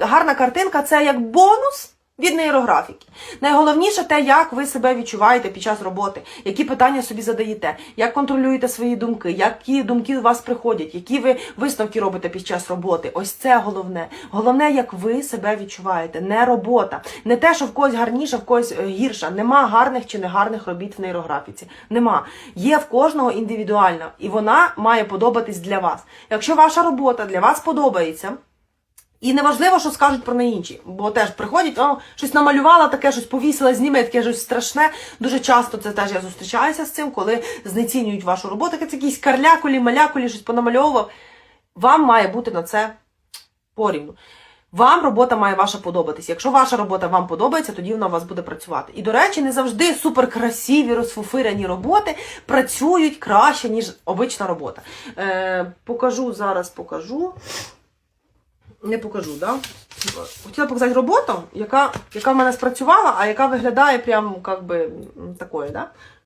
гарна картинка це як бонус від нейрографіки. Найголовніше те, як ви себе відчуваєте під час роботи, які питання собі задаєте, як контролюєте свої думки, які думки до вас приходять, які ви висновки робите під час роботи. Ось це головне. Головне, як ви себе відчуваєте, не робота, не те, що в когось гарніше, в когось е, гірша. Нема гарних чи негарних робіт в нейрографіці. Нема. Є в кожного індивідуальна, і вона має подобатись для вас. Якщо ваша робота для вас подобається. І неважливо, що скажуть про неї інші, бо теж приходять, о, щось намалювала, таке щось повісила, зніме, таке щось страшне. Дуже часто це теж я зустрічаюся з цим, коли знецінюють вашу роботу, це якісь карлякулі, малякулі, щось понамальовував. Вам має бути на це порівну. Вам робота має ваша подобатись. Якщо ваша робота вам подобається, тоді вона у вас буде працювати. І, до речі, не завжди суперкрасиві, розфуфирені роботи працюють краще, ніж обична робота. Е, покажу зараз, покажу. Не покажу, да? Хотіла показати роботу, яка, яка в мене спрацювала, а яка виглядає прям як би такою, да?